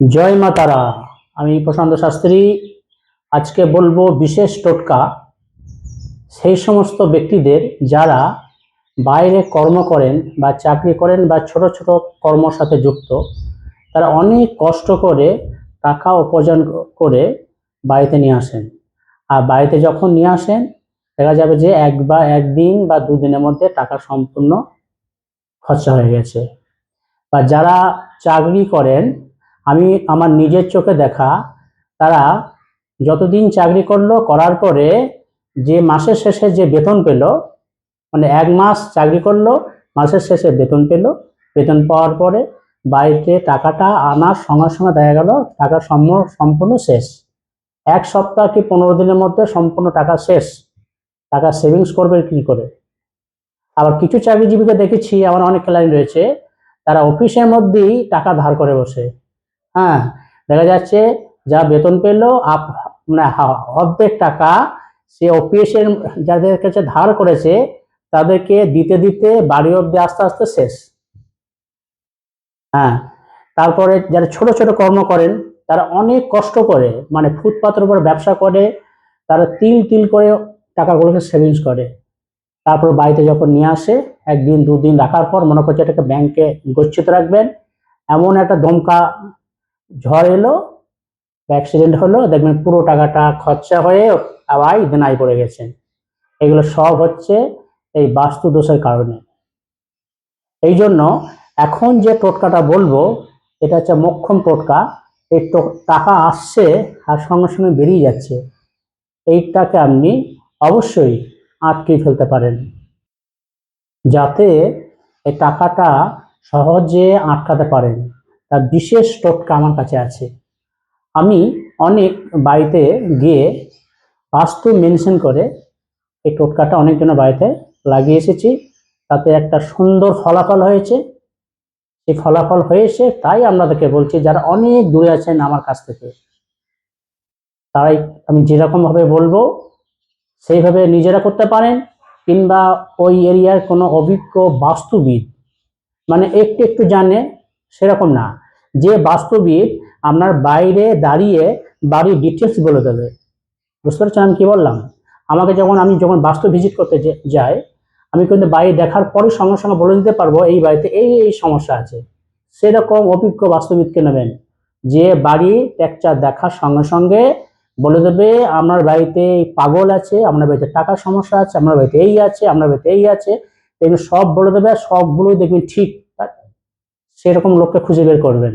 জয় মা তারা। আমি প্রশান্ত শাস্ত্রী, আজকে বলব বিশেষ টোটকা সেই সমস্ত ব্যক্তিদের যারা বাইরে কর্ম করেন বা চাকরি করেন বা ছোট ছোট কর্মর সাথে যুক্ত, তারা অনেক কষ্ট করে টাকা উপার্জন করে বাড়িতে নিয়ে আসেন। আর বাড়িতে যখন নিয়ে আসেন, দেখা যাবে যে এক বা একদিন বা দুদিনের মধ্যে টাকা সম্পূর্ণ খরচা হয়ে গেছে। বা যারা চাকরি করেন আমি আমার নিজের চোখে দেখা, তারা যতদিন চাকরি করল, করার পরে যে মাসের শেষে যে বেতন পেল মানে এক মাস চাকরি করল, মাসের শেষে বেতন পেল, বেতন পাওয়ার পরে বাড়িতে টাকাটা আনার সঙ্গে সঙ্গে দেখা গেল, টাকা সম্পূর্ণ শেষ। এক সপ্তাহ কি পনেরো দিনের মধ্যে সম্পূর্ণ টাকা শেষ। টাকা সেভিংস করবে কি করে? আবার কিছু চাকরিজীবীকে দেখেছি, আমার অনেক ক্লায়েন্ট রয়েছে, তারা অফিসের মধ্যেই টাকা ধার করে বসে। হ্যাঁ দেখা যাচ্ছে যা বেতন পেল, আপ মানে অর্ধেক টাকা সে অফিসের যাদের কাছে ধার করেছে, তাদেরকে দিতে দিতে বাড়ি অব্দি আস্তে আস্তে শেষ। হ্যাঁ তারপরে যারা ছোট ছোট কর্ম করেন, তারা অনেক কষ্ট করে মানে ফুটপাতের উপর ব্যবসা করে, তারা তিল তিল করে টাকাগুলোকে সেভিংস করে। তারপর বাড়িতে যখন নিয়ে আসে, একদিন, দুদিন রাখার পর মনে করছে এটাকে ব্যাংকে গচ্ছিত রাখবেন। এমন একটা দমকা ঝড় এলো অ্যাক্সিডেন্ট হলো, দেখবেন পুরো টাকাটা খরচা হয়ে আবার দেনায় পড়ে গেছেন এগুলো সব হচ্ছে এই বাস্তু দোষের কারণে। এই জন্য এখন যে টোটকাটা বলব, এটা হচ্ছে মক্ষম টোটকা। এই টাকা আসছে আর সঙ্গে সঙ্গে বেরিয়ে যাচ্ছে। এইটাকে আপনি অবশ্যই আটকে ফেলতে পারেন। যাতে এই টাকাটা সহজে আটকাতে পারেন। তার বিশেষ টোটকা আমার কাছে আছে। আমি অনেক বাড়িতে গিয়ে বাস্তু মেনশন করে এই টোটকাটা অনেকজনের বাড়িতে লাগিয়ে এসেছি। তাতে একটা সুন্দর ফলাফল হয়েছে। এই ফলাফল হয়েছে তাই আপনাদেরকে বলছি, যারা অনেক দূরে আছেন আমার কাছ থেকে তাই আমি যেরকমভাবে বলব, সেইভাবে নিজেরা করতে পারেন কিংবা ওই এরিয়ার কোনো অভিজ্ঞ বাস্তুবিদ মানে একটু একটু জানে সেরকম না। যে বাস্তুবিদ আপনার বাইরে দাঁড়িয়ে বাড়ির ডিটেলস বলে দেবে। বুঝতে পারছেন আমি কি বললাম? আমাকে যখন আমি যখন বাস্তু ভিজিট করতে যাই, আমি কিন্তু বাড়ি দেখার পরে সঙ্গে সঙ্গে বলে দিতে পারব, এই বাড়িতে এই এই সমস্যা আছে। সেরকম অভিজ্ঞ বাস্তুবিদকে নেবেন। যে বাড়ি টেকচার দেখার সঙ্গে সঙ্গে বলে দেবে, আপনার বাড়িতে পাগল আছে, আপনার বাড়িতে টাকার সমস্যা আছে, আপনার বাড়িতে এই আছে, আপনার বাড়িতে এই আছে। দেখবেন সব বলে দেবে, সবগুলোই দেখবেন ঠিক সেরকম লোককে খুঁজে বের করবেন।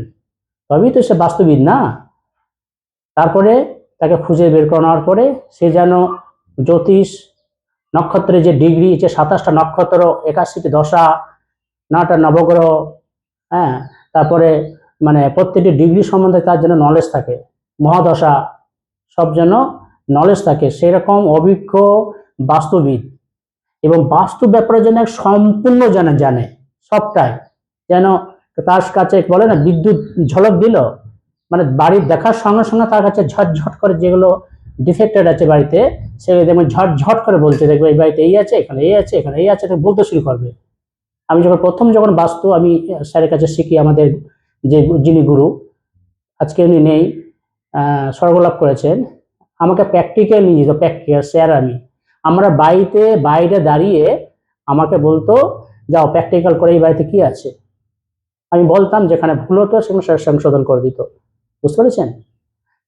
তবেই তো সে বাস্তবিক, না? তারপরে তাকে খুঁজে বের করানোর পরে সে যেন জ্যোতিষ নক্ষত্রের যে ডিগ্রি, যে সাতাশটা নক্ষত্র, একাশিটি দশা, নটা নবগ্রহ হ্যাঁ তারপরে মানে প্রত্যেকটি ডিগ্রি সম্বন্ধে তার যেন নলেজ থাকে, মহাদশা, সব যেন নলেজ থাকে, সেরকম অভিজ্ঞ বাস্তুবিদ এবং বাস্তু ব্যাপারে যেন সম্পূর্ণ যেন জানে, সবটাই যেন তার কাছে বলে না, বিদ্যুৎ ঝলক দিল। মানে বাড়ির দেখার সঙ্গে সঙ্গে তার কাছে ঝটঝট করে যেগুলো ডিফেক্টেড আছে বাড়িতে, সেগুলো দেখবেন ঝটঝট করে বলছে, দেখবে এই বাড়িতে এই আছে, এখানে এই আছে, এখানে এই আছে বলতে শুরু করবে। আমি যখন প্রথম যখন বাস্তু, আমি স্যারের কাছে শিখি আমাদের যে যিনি গুরু, আজকে উনি নেই স্বর্গলাভ করেছেন। আমাকে প্র্যাকটিক্যাল নিয়ে যেত প্র্যাকটিক্যাল স্যার আমি। আমরা বাড়িতে, বাইরে দাঁড়িয়ে আমাকে বলতো, যাও প্র্যাকটিক্যাল করে এই বাড়িতে কি আছে? আমি বলতাম যেখানে ভুল হতো, সেখানে সংশোধন করে দিত। বুঝতে পেরেছেন?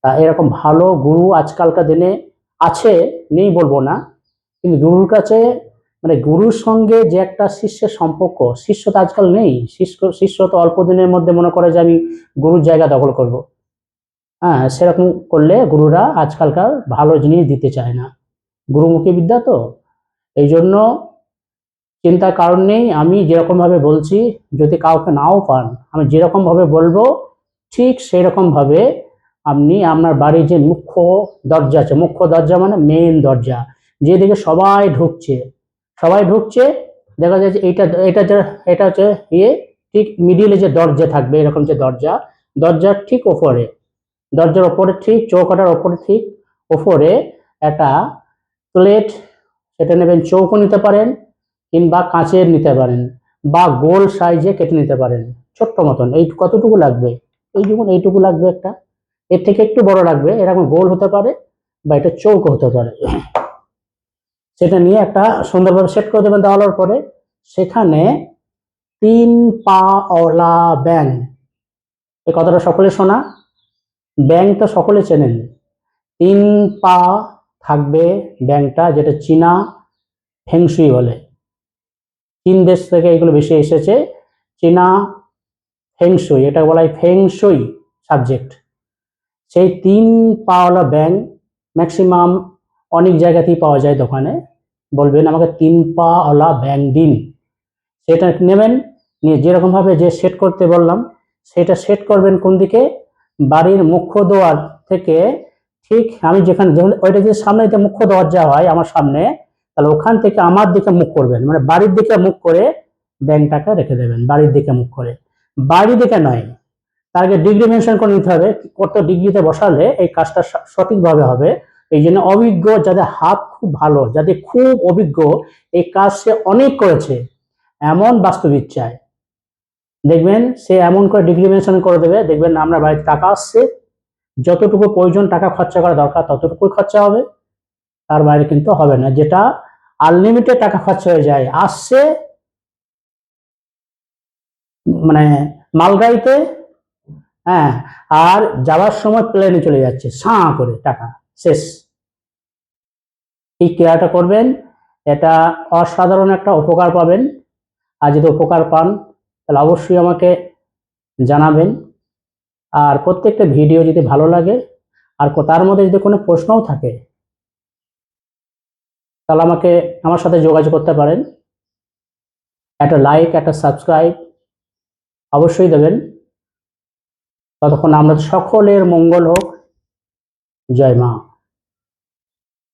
তা এরকম ভালো গুরু আজকালকার দিনে আছে, নেই বলব না, কিন্তু গুরুর কাছে মানে গুরুর সঙ্গে যে একটা শিষ্যের সম্পর্ক, শিষ্য তো আজকাল নেই। শিষ্য শিষ্য তো অল্প দিনের মধ্যে মনে করে যে আমি গুরুর জায়গা দখল করব। হ্যাঁ সেরকম করলে গুরুরা আজকালকার ভালো জিনিস দিতে চায় না। গুরুমুখী বিদ্যা তো। এই জন্য চিন্তার কারণ নেই, আমি যেরকমভাবে বলছি, যদি কাউকে নাও পান, আমি যেরকমভাবে বলব, ঠিক সেই রকমভাবে আপনি আপনার বাড়ির যে মুখ্য দরজা আছে, মুখ্য দরজা মানে মেইন দরজা যেদিকে সবাই ঢুকছে সবাই ঢুকছে, দেখা যাচ্ছে এটা যে, এটা হচ্ছে ইয়ে ঠিক মিডিলে যে দরজা থাকবে, এরকম যে দরজা, দরজার ঠিক ওপরে, দরজার ওপরে ঠিক, চৌকাটার ওপরে ঠিক ওপরে একটা প্লেট সেটা নেবেন, চৌকো নিতে পারেন কিংবা কাঁচের নিতে পারেন বা গোল সাইজে কেটে নিতে পারেন। ছোট্ট মতন, এই কতটুকু লাগবে? এই যেমন এইটুকু লাগবে একটা। এর থেকে একটু বড় লাগবে, এরকম গোল হতে পারে বা এটা চৌকো হতে পারে। সেটা নিয়ে একটা সুন্দরভাবে সেট করে দেবেন দেওয়ানোর পরে। সেখানে তিন পা ওলা ব্যাং এই কথাটা সকলে শোনা। ব্যাং তো সকলে চেনেন। তিন পা থাকবে ব্যাংটা যেটা চীনা ফেংশুই বলে। চীন দেশ থেকে এগুলো বেশি এসেছে, চীনা ফেংশুই এটা বলা হয় ফেংশুই সাবজেক্ট সেই তিন পাওয়ালা ব্যাং ম্যাক্সিমাম অনেক জায়গাতেই পাওয়া যায় দোকানে। বলবেন আমাকে তিন পাওয়ালা ব্যাং দিন। সেটা নেবেন, নিয়ে যেরকমভাবে যে সেট করতে বললাম, সেটা সেট করবেন কোন দিকে? বাড়ির মুখ্য দোয়ার থেকে, ঠিক আমি যেখানে যেখানে ওইটা যে সামনে যে মুখ্য দরজা হয়, আমার সামনে তাহলে ওখান থেকে আমার দিকে মুখ করবেন। মানে বাড়ির দিকে মুখ করে ব্যাংক টাকা রেখে দেবেন, বাড়ির দিকে মুখ করে। বাড়ির দিকে নয় আগে ডিগ্রি মেনশন করে নিতে হবে, কত ডিগ্রিতে বসালে এই কাজটা সঠিকভাবে হবে। এই জন্য অভিজ্ঞ যাদের হাত খুব ভালো, যাদের খুব অভিজ্ঞ, এই কাজ সে অনেক করেছে, এমন বাস্তবিক চায়। দেখবেন সে এমন করে ডিগ্রি মেনশন করে দেবে, দেখবেন আমরা বাড়িতে টাকা আসছে, যতটুকু প্রয়োজন টাকা খরচা করা দরকার ততটুকুই খরচা হবে, তার বাইরে কিন্তু হবে না। যেটা আনলিমিটেড টাকা খরচা হয়ে যায়। আসছে মানে মালগাড়িতে হ্যাঁ আর যাওয়ার সময় প্লেনে চলে যাচ্ছে, সাঁ করে টাকা, শেষ। এই ক্রিয়াটা করবেন, এটা অসাধারণ একটা উপকার পাবেন। আর যদি উপকার পান, তাহলে অবশ্যই আমাকে জানাবেন। আর প্রত্যেকটা ভিডিও যদি ভালো লাগে, আর তার মধ্যে যদি কোনো প্রশ্নও থাকে তাহলে আমাকে আমার সাথে যোগাযোগ করতে পারেন। একটা লাইক একটা সাবস্ক্রাইব অবশ্যই দেবেন। ততক্ষণ আমরা সকলের মঙ্গল হোক। জয় মা।